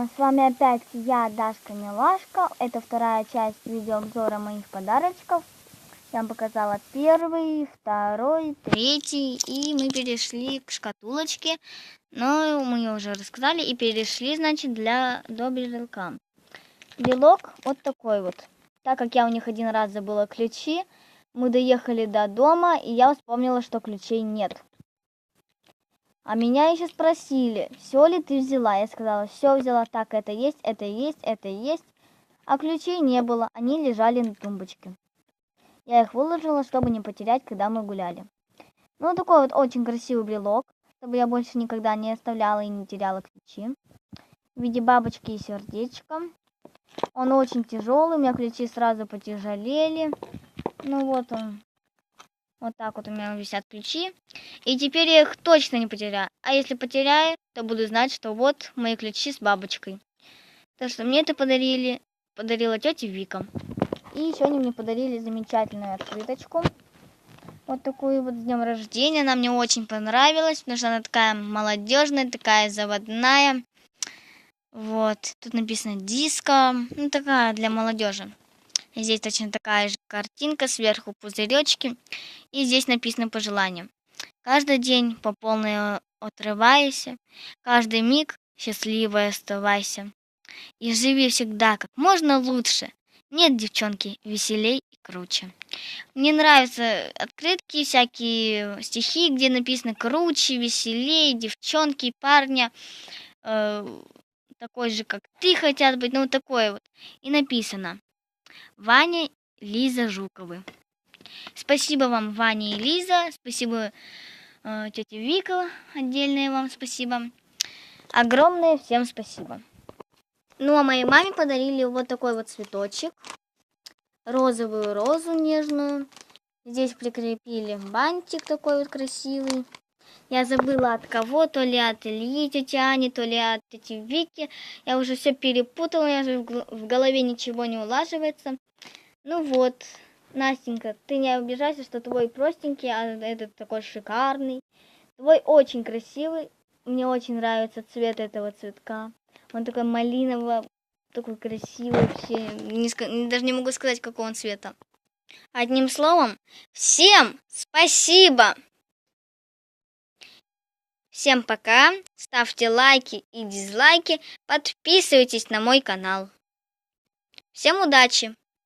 С вами опять я, Дашка Милашка. Это вторая часть видеообзора моих подарочков. Я вам показала первый, второй, третий. И мы перешли к шкатулочке. Но мы ее уже рассказали. И перешли, значит, для, до брелка. Брелок вот такой вот. Так как я у них один раз забыла ключи, мы доехали до дома, и я вспомнила, что ключей нет. А меня еще спросили, все ли ты взяла. Я сказала, все взяла, так, это есть, это есть, это есть. А ключей не было, они лежали на тумбочке. Я их выложила, чтобы не потерять, когда мы гуляли. Ну, такой вот очень красивый брелок, чтобы я больше никогда не оставляла и не теряла ключи. В виде бабочки и сердечка. Он очень тяжелый, у меня ключи сразу потяжелели. Ну вот он, вот так вот у меня висят ключи. И теперь я их точно не потеряю. А если потеряю, то буду знать, что вот мои ключи с бабочкой. Так что мне это подарили, подарила тетя Вика. И они мне подарили замечательную открыточку. Вот такую вот с днем рождения. Она мне очень понравилась, потому что она такая молодежная, такая заводная. Вот, тут написано диско, ну такая для молодежи. Здесь точно такая же картинка, сверху пузыречки. И здесь написано пожелание. Каждый день по полной отрывайся, каждый миг счастливой оставайся. И живи всегда как можно лучше. Нет, девчонки, веселей и круче. Мне нравятся открытки, всякие стихи, где написано круче, веселей, девчонки, парня, э, такой же, как ты хотят быть, ну такое вот. И написано Ваня, Лиза Жуковы. Спасибо вам, Ваня и Лиза. Спасибо э, тете Вика. Отдельное вам спасибо. Огромное всем спасибо. Ну, а моей маме подарили вот такой вот цветочек. Розовую розу нежную. Здесь прикрепили бантик такой вот красивый. Я забыла от кого, то ли от Ильи, тети Ани, то ли от тети Вики. Я уже все перепутала, я же в голове ничего не улаживается. Ну вот, Настенька, ты не обижайся, что твой простенький, а этот такой шикарный. Твой очень красивый. Мне очень нравится цвет этого цветка. Он такой малиновый, такой красивый вообще. Не, даже не могу сказать, какого он цвета. Одним словом, всем спасибо! Всем пока, ставьте лайки и дизлайки, подписывайтесь на мой канал. Всем удачи!